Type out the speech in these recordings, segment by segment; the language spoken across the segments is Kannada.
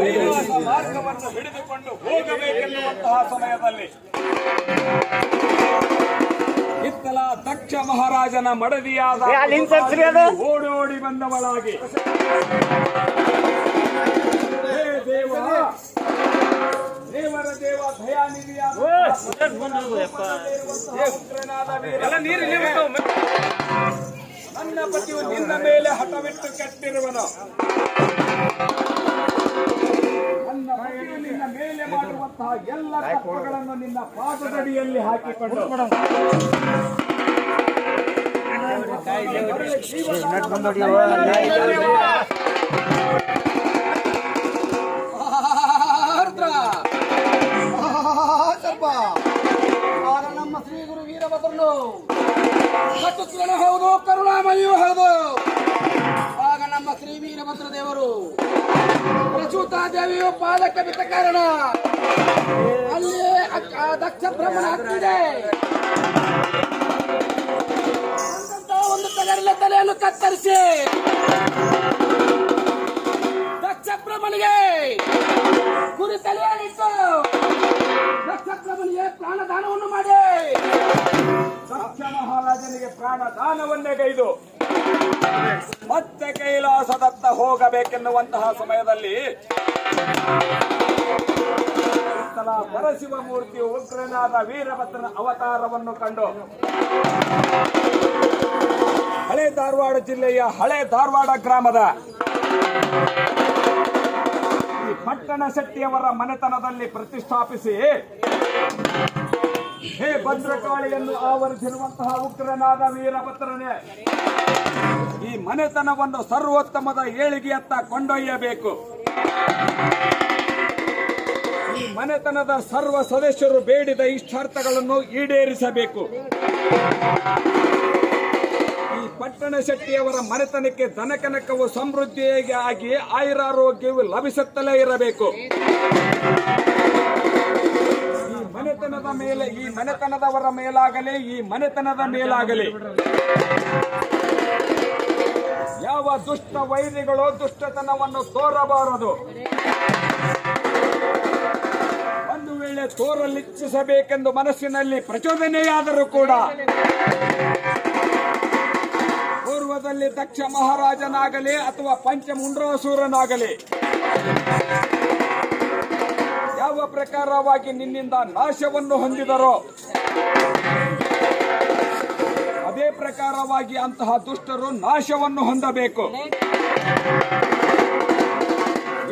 ಮಾರ್ಗವನ್ನು ಹಿಡಿದುಕೊಂಡು ಹೋಗಬೇಕೆನ್ನುವಂತಹ ಸಮಯದಲ್ಲಿ ಇತ್ತಲ ದಕ್ಷ ಮಹಾರಾಜನ ಮಡದಿಯಾದ ಓಡೋಡಿ. ಓಡಿ ಓಡಿ ಬಂದವಳಾಗಿ. ದೇವ ದೇವರ ದೇವ ದಯಾನಿಧಿಯಾದ ನನ್ನ ಪತಿಯು ನಿನ್ನ ಮೇಲೆ ಹಠವಿಟ್ಟು ಕೆಟ್ಟಿರುವನು. ನನ್ನ ಪತಿಯು ನಿನ್ನ ಮೇಲೆ ಮಾಡುವಂತಹ ಎಲ್ಲ ಕಪ್ಪಗಳನ್ನು ನಿನ್ನ ಪಾದದಡಿಯಲ್ಲಿ ಹಾಕಿಕೊಂಡು. ನಮ್ಮ ಶ್ರೀ ಗುರು ವೀರಭದ್ರನು ಕಟುಕನು ಹೌದು ಕರುಣಾಮಯೂ ಹೌದು. ಆಗ ನಮ್ಮ ಶ್ರೀ ವೀರಭದ್ರ ದೇವರು ಪ್ರಸೂತಾ ದೇವಿಯು ಪಾದಕ್ಕೆ ಬಿದ್ದ ಕಾರಣ. ಅಲ್ಲಿ ದಕ್ಷ ಬ್ರಹ್ಮಣ ಆಗ್ತಿದೆ ಒಂದು ತಗರಿನ ತಲೆಯನ್ನು ಕತ್ತರಿಸಿ. ದಕ್ಷ ಬ್ರಹ್ಮನಿಗೆ ಗುರಿ ತಲೆಯಲ್ಲಿಟ್ಟು ಭ್ರಮಣಿಗೆ ಪ್ರಾಣದಾನವನ್ನು ಮಾಡಿ. ದಕ್ಷ ಮಹಾರಾಜನಿಗೆ ಪ್ರಾಣ ದಾನವನ್ನೇ ಗೈದು ಕೈಲಾಸದತ್ತ ಹೋಗಬೇಕೆನ್ನುವಂತಹ ಸಮಯದಲ್ಲಿ ಪರಶಿವ ಮೂರ್ತಿ ಉಗ್ರನಾದ ವೀರಭದ್ರನ ಅವತಾರವನ್ನು ಕಂಡು ಹಳೆ ಧಾರವಾಡ ಜಿಲ್ಲೆಯ ಹಳೆ ಧಾರವಾಡ ಗ್ರಾಮದ ಪಟ್ಟಣ ಶೆಟ್ಟಿಯವರ ಮನೆತನದಲ್ಲಿ ಪ್ರತಿಷ್ಠಾಪಿಸಿ ಹೇ ಭದ್ರಕಾಳಿಯನ್ನು ಆವರಿಸಿರುವಂತಹ ಉಗ್ರನಾದ ವೀರಭದ್ರನೇ ಮನೆತನವನ್ನು ಸರ್ವೋತ್ತಮದ ಏಳಿಗೆಯತ್ತ ಕೊಂಡೊಯ್ಯಬೇಕು. ಈ ಮನೆತನದ ಸರ್ವ ಸದಸ್ಯರು ಬೇಡಿದ ಇಷ್ಟಾರ್ಥಗಳನ್ನು ಈಡೇರಿಸಬೇಕು. ಈ ಪಟ್ಟಣ ಶೆಟ್ಟಿಯವರ ಮನೆತನಕ್ಕೆ ಧನಕನಕವು ಸಮೃದ್ಧಿಯಾಗಿ ಆಗಿ ಆಯುರಾರೋಗ್ಯವು ಲಭಿಸುತ್ತಲೇ ಇರಬೇಕು. ಈ ಮನೆತನದ ಮೇಲೆ, ಈ ಮನೆತನದವರ ಮೇಲಾಗಲಿ, ಈ ಮನೆತನದ ಮೇಲಾಗಲಿ. ದುಷ್ಟ ವೈರಿಗಳು ದುಷ್ಟತನವನ್ನು ತೋರಬಾರದು. ಒಂದು ವೇಳೆ ತೋರಲಿಚ್ಛಿಸಬೇಕೆಂದು ಮನಸ್ಸಿನಲ್ಲಿ ಪ್ರಚೋದನೆಯಾದರೂ ಕೂಡ ಪೂರ್ವದಲ್ಲಿ ದಕ್ಷ ಮಹಾರಾಜನಾಗಲಿ ಅಥವಾ ಪಂಚಮುಂಡ್ರಾಸೂರನಾಗಲಿ ಯಾವ ಪ್ರಕಾರವಾಗಿ ನಿನ್ನಿಂದ ನಾಶವನ್ನು ಹೊಂದಿದರೋ ಅದೇ ಪ್ರಕಾರವಾಗಿ ಅಂತಹ ದುಷ್ಟರು ನಾಶವನ್ನು ಹೊಂದಬೇಕು.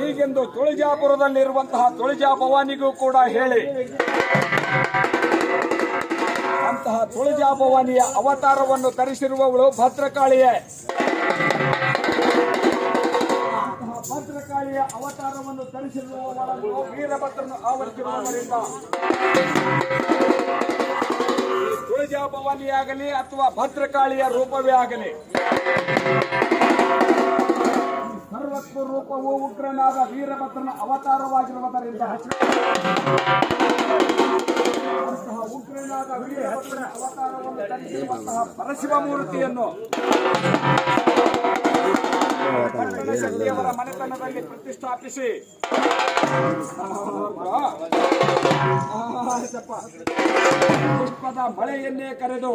ಈಗೆಂದು ತುಳಜಾಪುರದಲ್ಲಿರುವಂತಹ ತುಳಜಾ ಭವಾನಿಗೂ ಕೂಡ ಹೇಳಿ. ಅಂತಹ ತುಳಜಾ ಭವಾನಿಯ ಅವತಾರವನ್ನು ತರಿಸಿರುವವಳು ಭದ್ರಕಾಳಿಯೇ. ಭದ್ರಕಾಳಿಯ ಅವತಾರವನ್ನು ತರಿಸಿರುವವರನ್ನು ವೀರಭದ್ರನು ಆವರಿಸಿರುವವರಿಂದ. ತುಳಜಾ ಭವಾನಿಯಾಗಲಿ ಅಥವಾ ಭದ್ರಕಾಳಿಯ ರೂಪವೇ ಆಗಲಿ. ಸರ್ವತ್ವ ರೂಪವು ಉಗ್ರನಾದ ವೀರಭದ್ರನ ಅವತಾರವಾಗಿರುವುದರಿಂದ ಉಗ್ರನಾದ ವೀರಭದ್ರನ ಅವತಾರವನ್ನು ಪರಶಿವ ಮೂರ್ತಿಯನ್ನು ಶಕ್ತಿಯವರ ಮನೆತನದಲ್ಲಿ ಪ್ರತಿಷ್ಠಾಪಿಸಿ ಪುಷ್ಪದ ಮಳೆಯನ್ನೇ ಕರೆದು